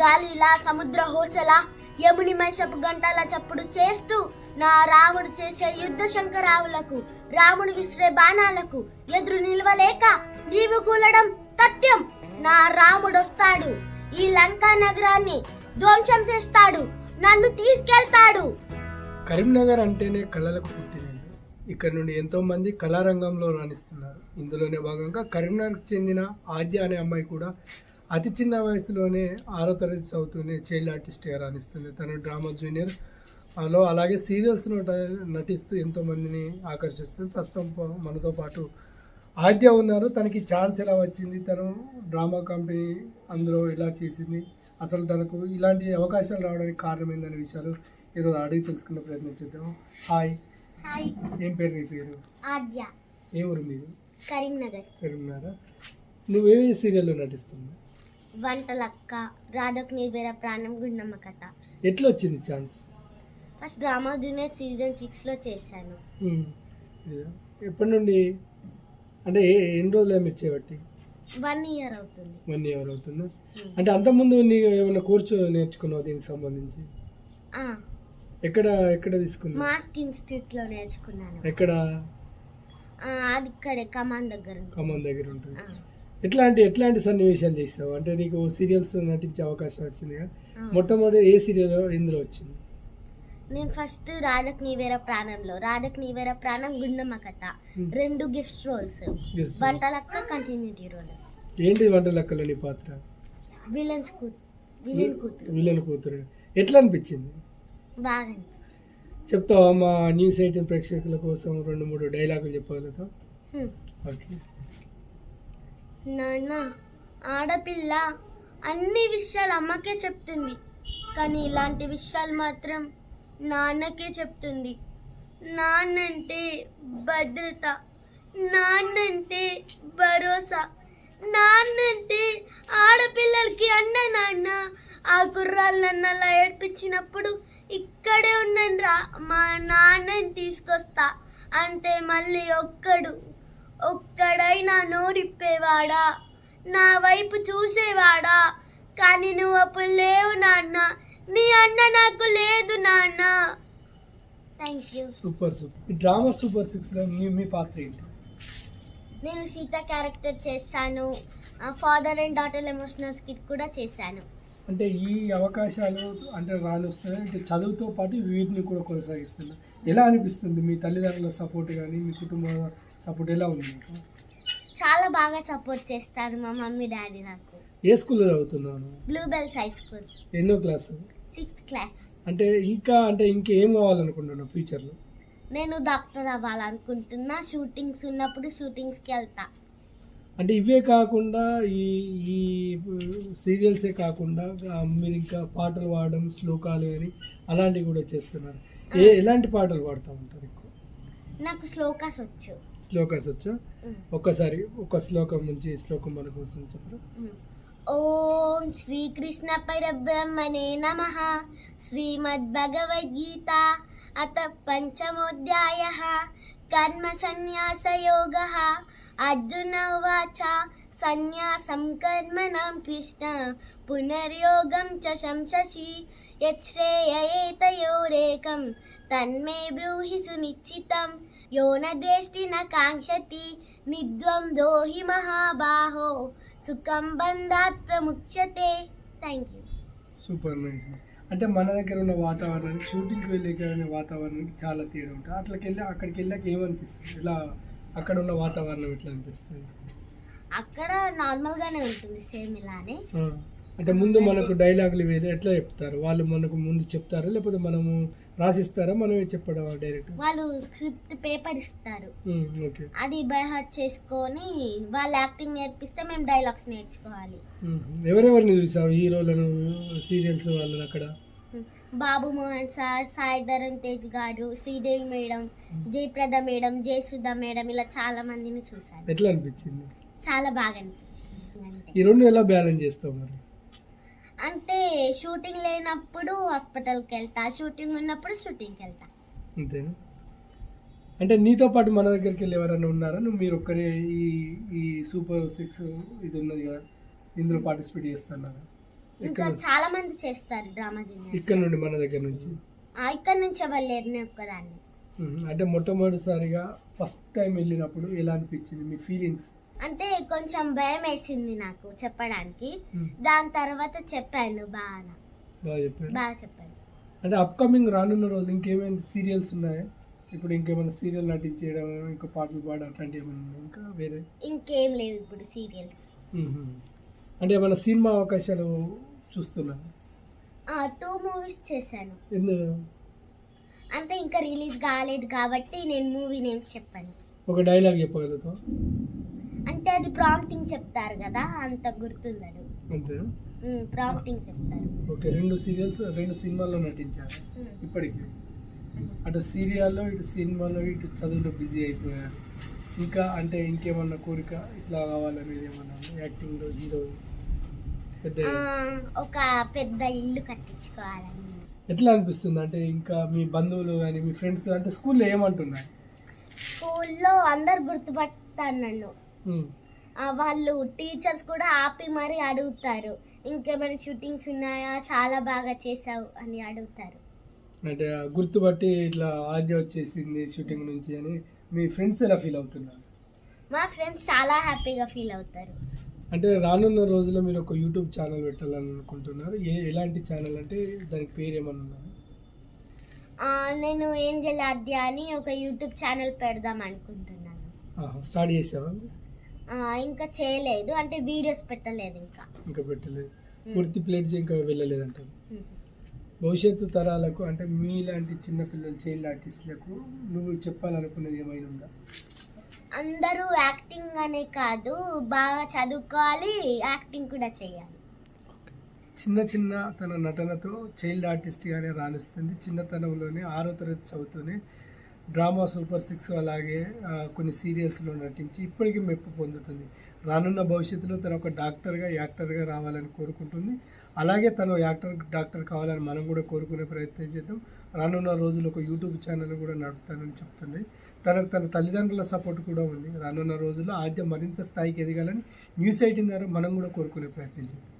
గాలిలా సముద్ర హోచల యముని మైషపు గంటల చప్పుడు చేస్తూ నా రాముడు చేసే యుద్ధ శంకరావులకు రాముడు విసిరే బాణాలకు ఎదురు నిలవలేక నీవు కూలడం తథ్యం. నా రాముడొస్తాడు ఈ లంకా నగరాన్ని ధ్వంసం చేస్తాడు నన్ను తీసుకెళ్తాడు. కరీంనగర్ అంటేనే కళలకు పుట్టినది. ఇక్కడ నుండి ఎంతో మంది కళారంగంలో రాణిస్తున్నారు. ఇందులోనే భాగంగా కరీంనగర్కు చెందిన ఆద్య అనే అమ్మాయి కూడా అతి చిన్న వయసులోనే ఆరో తరగతి చదువుతూనే చైల్డ్ ఆర్టిస్ట్గా రాణిస్తుంది. తను డ్రామా జూనియర్. లో అలాగే సీరియల్స్లో నటిస్తూ ఎంతో మందిని ఆకర్షిస్తుంది. ప్రస్తుతం మనతో పాటు ఆద్య ఉన్నారు. తనకి ఛాన్స్ ఎలా వచ్చింది? తను డ్రామా కంపెనీ అందులో ఎలా చేసింది? అసలు తనకు ఇలాంటి అవకాశాలు రావడానికి కారణం ఏందనే విషయాలు ఈరోజు అడిగి తెలుసుకునే ప్రయత్నం చేద్దాం. హాయ్. హాయ్. ఏం పేరు నీ పేరు? ఆద్య. ఏ ఊరు మీరు కరీంనగర్. పేరున్నారా నువ్వేవే సీరియల్లో నటిస్తున్నావు? వంటలక్క రాధకు నిర్వేర ప్రాణం గుండమ్మ కథ. ఎట్లా వచ్చింది chance? First drama junior season సిక్స్లో చేశాను ఎప్పటి నుండి అంటే ఎన్ని రోజులు మీరు చేయబట్టి వన్ ఇయర్ అవుతుంది. వన్ ఇయర్ అవుతుంది? అంటే అంతకుముందు నీకు ఏమైనా కోర్సు నేర్చుకున్నావు దీనికి సంబంధించి? ఎక్కడ ఎక్కడ తీసుకున్నావు? మాస్క్ ఇన్స్టిట్యూట్లో నేర్చుకున్నాను. ఎక్కడ? అది ఇక్కడే కమాండ్ దగ్గర. ఖమ్మం దగ్గర ఉంటుంది. ఎట్లాంటి ఎట్లాంటి సన్నివేశాలు చేసావు? అంటే నీకు సీరియల్స్ నటించే అవకాశం వచ్చింది. మొట్టమొదటి ఏ సీరియల్ ఇందులో వచ్చింది? నేను ఫస్ట్ రాధక్ నీవేర ప్రాణంలో. రాధక్ నీవేర ప్రాణం గుండమ్మ కథ. రెండు gift roles. Vantalakka continuity role. ఏంటి వంట లెక్కలో నీ పాత్ర? విలన్స్ కూతురు విలన్ కూతురు. విలన్ కూతురు. ఎట్లా అనిపించింది? బాగా. చెప్తావా మా న్యూస్ ఎయిటీన్ ప్రేక్షకుల కోసం రెండు మూడు డైలాగులు చెప్పగలుగుతావు? హ్మ్. ఓకే. నాన్న ఆడపిల్ల అన్ని విషయాలు అమ్మకే చెప్తుంది. కానీ ఇలాంటి విషయాలు మాత్రం నాన్నకే చెప్తుంది. నాన్నంటే భద్రత నాన్నంటే భరోసా నాన్నంటే ఆడపిల్లలకి అన్న నాన్న ఆ కుర్రాలు నన్ను అలా ఏడ్పించినప్పుడు ఇక్కడే ఉన్నాను రా మా నాన్నని తీసుకొస్తా. అంటే మళ్ళీ ఒక్కడు ఒక్కడైనా నోరిప్పేవాడా? నా వైపు చూసేవాడా? కానీ నువ్వు అప్పుడు లేవు నాన్న. నీ అన్న నాకు లేదు నాన్న. Thank you super super. ఈ డ్రామా సూపర్ సిక్స్లో మీ మీ పాత్ర ఏంటి? నేను సీత క్యారెక్టర్ చేశాను father and daughter emotional skit కూడా చేశాను. అంటే ఈ అవకాశాలు అంటే రానిస్తున్నాయి అంటే చదువుతో పాటు వీటిని కూడా కొనసాగిస్తున్నా. ఎలా అనిపిస్తుంది మీ తల్లిదండ్రుల సపోర్ట్ కానీ మీ కుటుంబ సపోర్ట్ ఎలా ఉంది మీకు? చాలా బాగా సపోర్ట్ చేస్తారు మా మమ్మీ డాడీ నాకు. ఏ స్కూల్లో చదువుతున్నాను? బ్లూ బెల్స్ హై స్కూల్ ఎన్నో క్లాసు? సిక్స్త్ క్లాస్ అంటే ఇంకా అంటే ఇంకేం కావాలనుకుంటున్నావు ఫ్యూచర్లో నేను డాక్టర్ అవ్వాలనుకుంటున్నా. షూటింగ్స్ ఉన్నప్పుడు షూటింగ్స్కి వెళ్తా. అంటే ఇవే కాకుండా ఈ ఈ సీరియల్సే కాకుండా మీరు ఇంకా పాటలు పాడడం శ్లోకాలు కానీ అలాంటివి కూడా చేస్తున్నారు. ఏ ఎలాంటి పాటలు పాడుతూ ఉంటారు ఎక్కువ? నాకు శ్లోకాస్ వచ్చు. శ్లోకాస్ వచ్చా? ఒక్కసారి ఒక శ్లోకం నుంచి శ్లోకం మన కోసం చెప్పరు? ఓం శ్రీకృష్ణ పరబ్రహ్మణే నమ. శ్రీమద్భగవద్గీత అత పంచమోధ్యాయ. కర్మ సన్యాసయోగ. అర్జునవాచ సన్యాసం కర్మణం కృష్ణ పునర్యోగం చ శంససి యశ్రేయేతయోరేకం తన్మే బ్రూహి సునిశ్చితం యో న న కాంక్షతి నిద్వం దోహి మహాబాహో సుఖం బంధాత్ ప్రముచ్యతే థ్యాంక్ యూ సూపర్ నైస్ అంటే మన దగ్గర ఉన్న వాతావరణానికి షూటింగ్కి వెళ్ళే వాతావరణానికి చాలా తేడా ఉంటుంది. అట్లకి వెళ్ళి అక్కడికి వెళ్ళాక ఏమనిపిస్తుంది? ఇలా అక్కడ ఉన్న వాతావరణం ఎట్లా అనిపిస్తుంది? అక్కడ నార్మల్ గానే ఉంటుంది సేమ్ ఇలానే. అంటే ముందు మనకు డైలాగులు వేరే ఎట్లా చెప్తారు? వాళ్ళు మనకు ముందు చెప్తారా? లేకపోతే మనము రాసిస్తారా? మనమే చెప్పడం డైరెక్ట్? వాళ్ళు స్క్రిప్ట్ పేపర్ ఇస్తారు. ఓకే. అది బై హార్ట్ చేసుకొని వాళ్ళు యాక్టింగ్ నేర్పిస్తే మేము డైలాగ్స్ నేర్చుకోవాలి. ఎవరెవరిని చూసావు? హీరోలను సీరియల్స్ వాళ్ళని అక్కడ? Babu Mohan sir Sai Dharam Tej garu Sridevi madam Jayaprada madam Jayasudha madam ఇలా చాలా మందిని చూశాను. ఎట్లా అనిపించింది? చాలా బాగా అనిపించింది ఈ రెండు ఎలా బ్యాలెన్స్ చేస్తావు మరి? అంటే షూటింగ్ లేనప్పుడు హాస్పిటల్కి వెళ్తా షూటింగ్ ఉన్నప్పుడు షూటింగ్కి వెళ్తా. అంతేనా? అంటే నీతో పాటు మన దగ్గరికి వెళ్ళి ఎవరైనా ఉన్నారా? నువ్వు మీరు ఒక్కరే ఈ ఈ సూపర్ సిక్స్ ఇది ఉన్నది కదా ఇందులో పార్టిసిపేట్ చేస్తున్నారా ఇంకా చాలా మంది చేస్తారు డ్రామా జూనియర్ ఇక్కడ నుండి మన దగ్గర నుంచి? ఇక్కడ నుంచి లేరు నేను ఒక్కదాన్ని. అంటే మొట్టమొదటిసారిగా ఫస్ట్ టైం వెళ్ళినప్పుడు ఎలా అనిపించింది? మీ ఫీలింగ్స్ అంటే కొంచెం భయం వేసింది నాకు చెప్పడానికి. దాని తర్వాత చెప్పాను బాగా. బాగా చెప్పాను. అంటే అప్కమింగ్ రానున్న రోజు ఇంకేమైనా సీరియల్స్ ఉన్నాయా? ఇప్పుడు ఇంకేమైనా సీరియల్ నటించేయడం ఇంకా పాటలు పాడడం అట్లాంటివి ఏమైనా? ఇంకా వేరే? ఇంకేం లేవు ఇప్పుడు సీరియల్స్. అంటే ఏమైనా సినిమా అవకాశాలు చూస్తున్నారు టూ మూవీస్ చేశాను. ఎందుకు? అంటే ఇంకా రిలీజ్ కాలేదు కాబట్టి నేను మూవీ నేమ్స్ చెప్పాను. ఒక డైలాగ్ చెప్పగలుగుతాం అంటే అది ప్రాంప్టింగ్ చెప్తారు కదా అంత గుర్తుండదు. అంతే? ప్రాంప్టింగ్ చెప్తారు. ఓకే రెండు సీరియల్స్ రెండు సినిమాల్లో నటించారు. ఇప్పటికి. అటు సీరియాల్లో ఇటు సినిమాలో ఇటు చదువులో బిజీ అయిపోయారు. ఇంకా అంటే ఇంకేమన్నా కోరిక ఇట్లా కావాలనేది ఏమన్నా యాక్టింగ్లో హీరో ఒక పెద్ద ఇల్లు కట్టించుకోవాలని. ఎట్లా అనిపిస్తుంది? అంటే ఇంకా మీ బంధువులు కానీ మీ ఫ్రెండ్స్ అంటే స్కూల్లో ఏమంటున్నారు స్కూల్లో అందరు గుర్తుపడతారు నన్ను. వాళ్ళు టీచర్స్ కూడా ఆపి మరీ అడుగుతారు. ఇంకేమైనా షూటింగ్స్ ఉన్నాయా? చాలా బాగా చేసావు అని అడుగుతారు. అంటే గుర్తుపట్టి ఇట్లా ఆద్య వచ్చేసింది షూటింగ్ నుంచి అని మీ ఫ్రెండ్స్ ఎలా ఫీల్ అవుతున్నారు? మా ఫ్రెండ్స్ చాలా హ్యాపీగా ఫీల్ అవుతారు. అంటే రానున్న రోజుల్లో మీరు ఒక యూట్యూబ్ ఛానల్ పెట్టాలని అనుకుంటున్నారు ఏ ఎలాంటి ఛానల్ అంటే దానికి పేరు ఏమన్నా ఉందా ఆ, నేను ఏంజల్ ఆద్య అని ఒక యూట్యూబ్ ఛానల్ పెడదాం అనుకుంటున్నాను. స్టార్ట్ చేసావా? ఆ, ఇంకా చేయలేదు. అంటే వీడియోస్ పెట్టలేదు ఇంకా. ఇంకా పెట్టలేదు. పూర్తి ప్లేట్స్ ఇంకా వెళ్ళలేదంటారు. ఉమ్. భవిష్యత్తు తరాలకు అంటే మీలాంటి చిన్నపిల్లలు చైల్డ్ ఆర్టిస్టులకు నువ్వు చెప్పాలనుకున్నది ఏమైనా ఉందా? అందరూ యాక్టింగ్ అనే కాదు బాగా చదువుకోవాలి యాక్టింగ్ కూడా చేయాలి. చిన్న చిన్న తన నటనతో చైల్డ్ ఆర్టిస్ట్గానే రాణిస్తుంది. చిన్నతనంలోనే ఆరో తరగతి చదువుతూనే డ్రామా సూపర్ సిక్స్ అలాగే కొన్ని సీరియల్స్లో నటించి ఇప్పటికీ మెప్పు పొందుతుంది. రానున్న భవిష్యత్తులో తను ఒక డాక్టర్గా యాక్టర్గా రావాలని కోరుకుంటుంది. అలాగే తను యాక్టర్ డాక్టర్ కావాలని మనం కూడా కోరుకునే ప్రయత్నం చేద్దాం. రానున్న రోజుల్లో ఒక యూట్యూబ్ ఛానల్ కూడా నడుపుతానని చెప్తుంది. తనకు తన తల్లిదండ్రుల సపోర్ట్ కూడా ఉంది. రానున్న రోజుల్లో ఆద్యం మరింత స్థాయికి ఎదగాలని న్యూస్ ఎయిటీన్ ద్వారా మనం కూడా కోరుకునే ప్రయత్నం చేద్దాం.